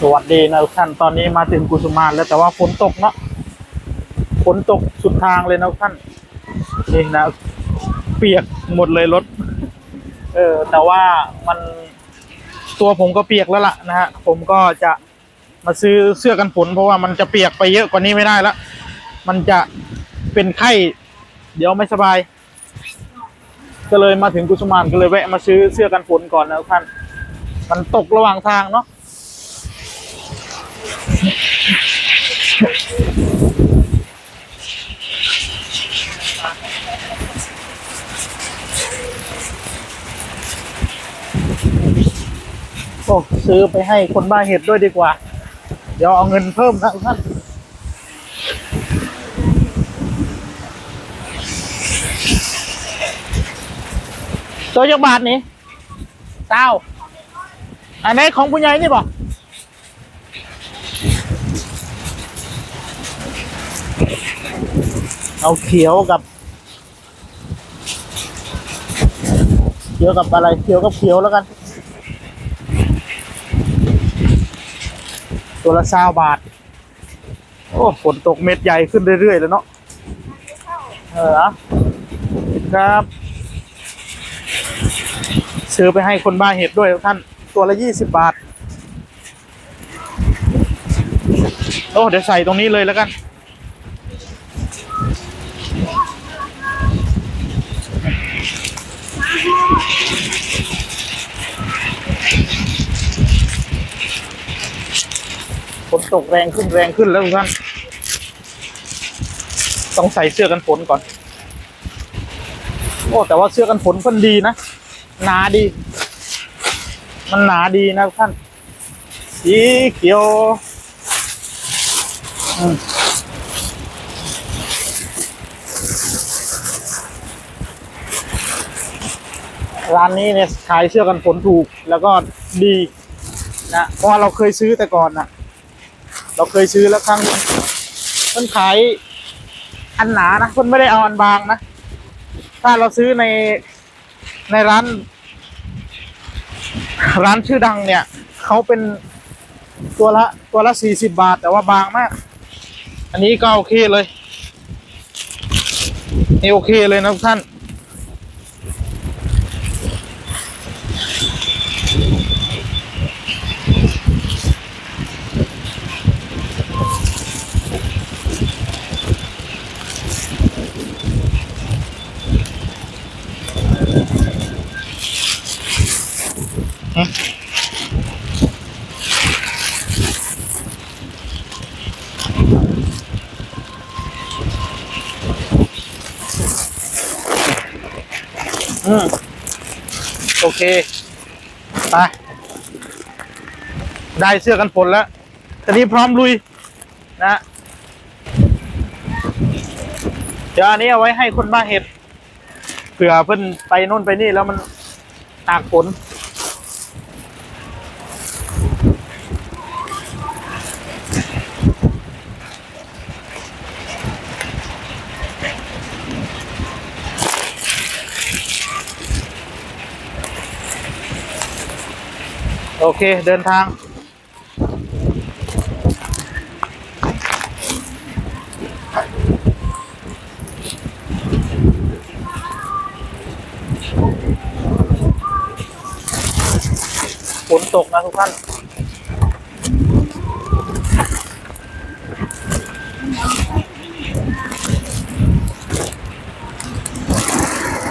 สวัสดีนะทุกท่าน ตอนนี้มาถึงกุสุมานแล้วแต่ว่าฝนตกเนาะฝนตกสุดทางเลยนะทุกท่านนี่นะ เปียกหมดเลยรถ เออ แต่ว่ามันตัวผมก็เปียกแล้วล่ะนะฮะ ผมก็จะมาซื้อเสื้อกันฝนเพราะว่ามันจะเปียกไปเยอะกว่านี้ไม่ได้ละ มันจะเป็นไข้ เดี๋ยวไม่สบาย ก็เลยมาถึงกุสุมานก็เลยแวะมาซื้อเสื้อกันฝนก่อนนะทุกท่าน มันตกระหว่างทางเนาะ โอ้ซื้อไปให้คนบ้าเห็ดด้วยดีกว่า เดี๋ยวเอาเงินเพิ่มนะท่านตัวจักบาทนี้เต้าอันไหนของผู้ใหญ่นี่บ่ เอาเขียวกับ เขียวกับอะไรเขียวกับเขียวแล้วกัน ตัวละสาบาท โอ้ฝนตกเม็ดใหญ่ขึ้นเรื่อยๆแล้วเนาะเอออะครับซื้อไปให้คนบ้าเห็ดด้วยท่านตัวละยี่สิบบาท โอ้ เดี๋ยวใส่ตรงนี้เลยแล้วกัน ฝนตกแรงขึ้นแรงขึ้นแล้วทุกท่านต้องใส่เสื้อกันฝนก่อน โอ้แต่ว่าเสื้อกันฝนเพิ่นดีนะหนาดี มันหนาดีนะทุกท่าน สีเขียวร้านนี้เนี่ยขายเสื้อกันฝนถูกแล้วก็ดี นะเพราะเราเคยซื้อแต่ก่อนนะเราเคยซื้อแล้วครั้งนึงเพิ่นขายอันหนานะเพิ่นไม่ได้เอาอันบางนะ ถ้าเราซื้อในในร้าน ร้านชื่อดังเนี่ยเขาเป็นตัวละตัวละสี่สิบาท แต่ว่าบางมาก อันนี้ก็โอเคเลยนี่โอเคเลยนะทุกท่าน อืม โอเค ไป ได้เสื้อกันฝนแล้ว ตอนนี้พร้อมลุย นะเดี๋ยวอันนี้เอาไว้ให้คนบ้าเห็ดเผื่อเพิ่นไปนู่นไปนี่แล้วมันตากฝน โอเคเดินทาง ฝนตกนะทุกท่าน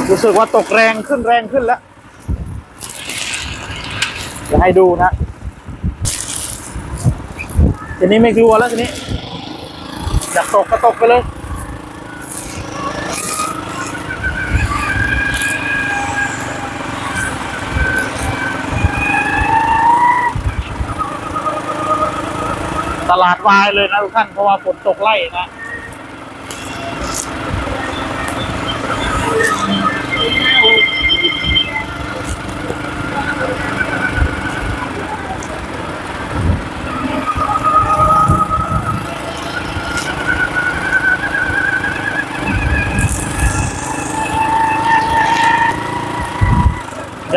รู้สึกว่าตกแรงขึ้นแรงขึ้นแล้ว จะให้ดูนะทีนี้ไม่กลัวแล้วทีนี้อยากตกก็ตกไปเลยตลาดวายเลยนะทุกท่านเพราะว่าฝนตกไล่นะ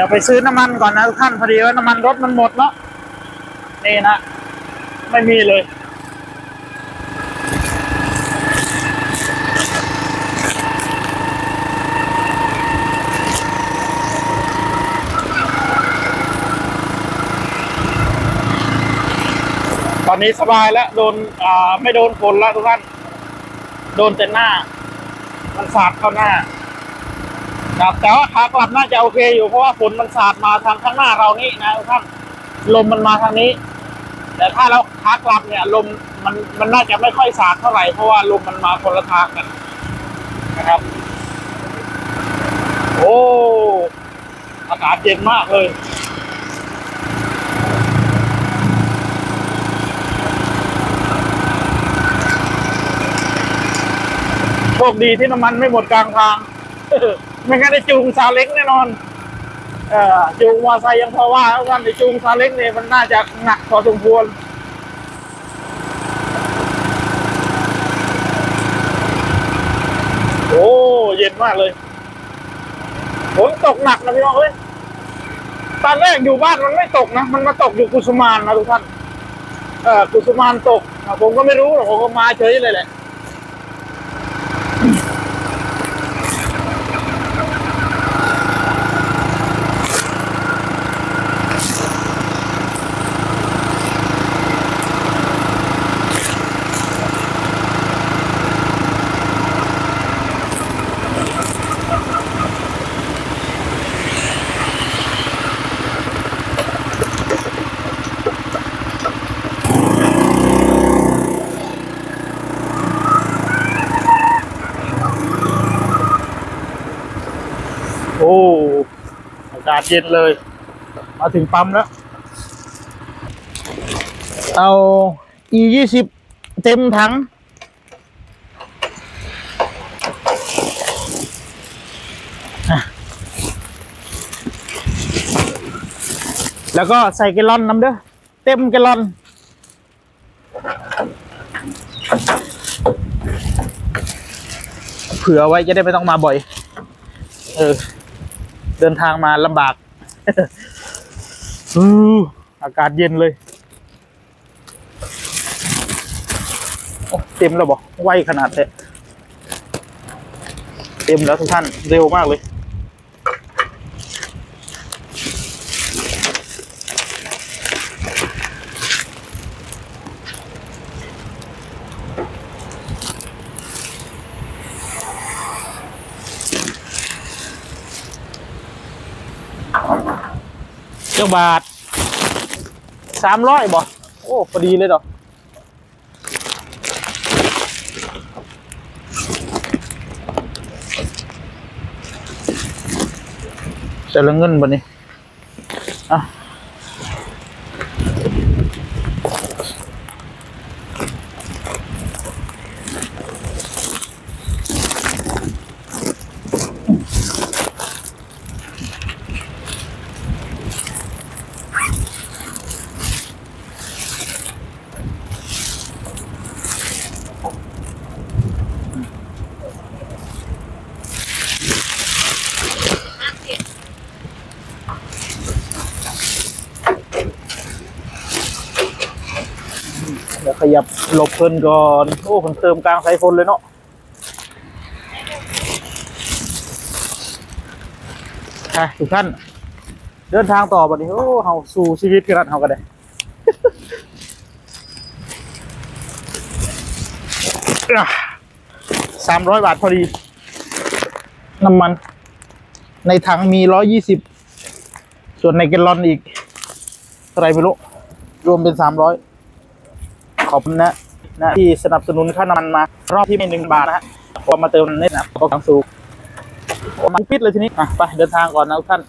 ยวไปซื้อน้ำมันก่อนนะทุกท่านพอดีว่าน้ำมันรถมันหมดเนาะนี่นะ ไม่มีเลย ตอนนี้สบายแล้วโดนอ่าไม่โดนฝนแล้วทุกท่าน โดนแต่หน้า มันสาดเข้าหน้า ครับแต่ว่าขากลับน่าจะโอเคอยู่เพราะว่าฝนมันสาดมาทางข้างหน้าเรานี่นะทุกท่านลมมันมาทางนี้ แต่ถ้าเราขากลับเนี่ยลมมันมันน่าจะไม่ค่อยสาดเท่าไหร่เพราะว่าลมมันมาคนละทางกันนะครับ โอ้อากาศเย็นมากเลยโชคดีที่น้ำมันไม่หมดกลางทาง ไม่งั้นได้จูงซาเล้งแน่นอนเอ่อจูงมอไซค์ยังพอว่าแล้วกันจูงซาเล้งเนี่ยมันน่าจะหนักพอสมควรโอ้เย็นมากเลยฝนตกหนักนะพี่น้องเอ้ยตอนแรกอยู่บ้านมันไม่ตกนะ มันมาตกอยู่กุสุมานนะทุกท่านเอ่อกุสุมานตกผมก็ไม่รู้หรอกผมก็มาเฉยเลยแหละ โอ้อากาศเย็นเลย มาถึงปั๊มแล้ว เอา e ยี่สิบเต็มถัง แล้วก็ใส่แกลลอนน้ำเด้อ เต็มแกลลอนเผื่อไว้จะได้ไม่ต้องมาบ่อย เออ เดินทางมาลำบากอากาศเย็นเลยเต็มแล้วบอกไวขนาดเลยเต็มแล้วทุกท่านเร็วมากเลย เจ้าบาทสามร้อยบ่โอ้พอดีเลยดอกจะละเงินบ่นี่ ขยับหลบเพิ่นก่อน โอ้เพิ่นเติมกลางสายฝนเลยเนาะค่ะทุกท่านเดินทางต่อบัดนี้ โอ้เฮาสู่ชีวิตกันเฮากันได้สามร้อยบาทพอดี น้ำมัน ในถังมีร้อยยี่สิบส่วนในแกลลอนอีกเท่าไรไม่รู้รวมเป็นสามร้อย อบคุณนะนะที่สนับสนุนค่าน้ำมันมารอบที่ไม่หนึ่งบาทนะฮะพอมาเติมเน็ตนะก็กำลังสูงผมปิดเลยทีนี้อะไปเดินทางก่อนนะทุกท่าน